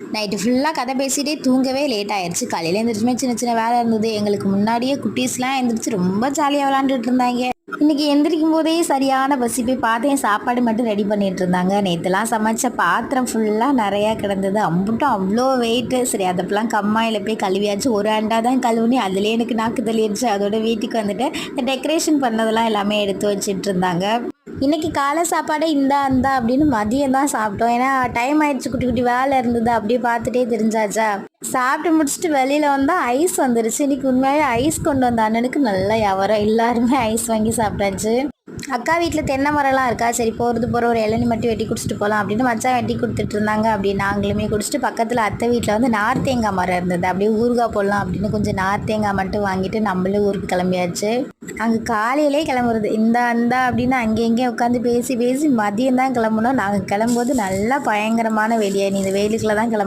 Night ஃபுல்லாக கதை பேசிகிட்டே தூங்கவே லேட் ஆயிடுச்சு காலையில் எழுந்திரிச்சுமே சின்ன சின்ன வேலை இருந்தது. எங்களுக்கு முன்னாடியே குட்டீஸ்லாம் எழுந்திரிச்சு ரொம்ப ஜாலியாக விளாண்டுட்டு இருந்தாங்க. இன்னைக்கு எந்திரிக்கும் போதே சரியான பசி போய் பார்த்தேன் சாப்பாடு மட்டும் ரெடி பண்ணிட்டு இருந்தாங்க. நேற்றுலாம் சமைச்ச பாத்திரம் ஃபுல்லாக நிறையா கிடந்தது. அம்புட்டும் அவ்வளோ வெயிட்டு சரி அதப்பெல்லாம் கம்மாயில் போய் கழுவியாச்சு. ஒரு அண்டா தான் கழுவுனி அதுலேயே எனக்கு நாக்கு தள்ளிடுச்சு. அதோட வீட்டுக்கு வந்துட்டு இந்த டெக்கரேஷன் பண்ணதெல்லாம் எல்லாமே எடுத்து வச்சிட்டு இருந்தாங்க. இன்னைக்கு காலை சாப்பாடே இந்தா இந்தா அப்படின்னு மதியம் தான் சாப்பிட்டோம். ஏன்னா டைம் ஆயிடுச்சு குட்டி குட்டி வேலை இருந்தது அப்படியே பார்த்துட்டே தெரிஞ்சாச்சா? சாப்பிட்டு முடிச்சுட்டு வெளியில் வந்தால் ஐஸ் வந்துருச்சு. இன்னைக்கு உண்மையாகவே ஐஸ் கொண்டு வந்த அண்ணனுக்கு நல்ல வியாபாரம். எல்லாருமே ஐஸ் வாங்கி சாப்பிட்டாச்சு. அக்கா வீட்டில் தென்னை மரம்லாம் இருக்கா? சரி போகிறது போகிற ஒரு இளநி மட்டும் வெட்டி குடிச்சிட்டு போகலாம் அப்படின்னு மச்சான் வெட்டி கொடுத்துட்டு இருந்தாங்க. அப்படி நாங்களுமே குடிச்சிட்டு பக்கத்தில் அத்தை வீட்டில் வந்து நார்த்தேங்காய் மரம் இருந்தது. அப்படியே ஊறுகாய் போடலாம் அப்படின்னு கொஞ்சம் நார்த்தேங்காய் மட்டும் வாங்கிட்டு நம்மளே ஊருக்கு கிளம்பியாச்சு. அங்கே காலையிலே கிளம்புறது. இந்த அந்த அப்படின்னு அங்கே இங்கே உட்காந்து பேசி பேசி மதியம் தான் கிளம்புனோம் நாங்கள் கிளம்பும்போது நல்லா பயங்கரமான வெளியே நீ இந்த வெயிலுக்குள்ளே தான் கிளம்ப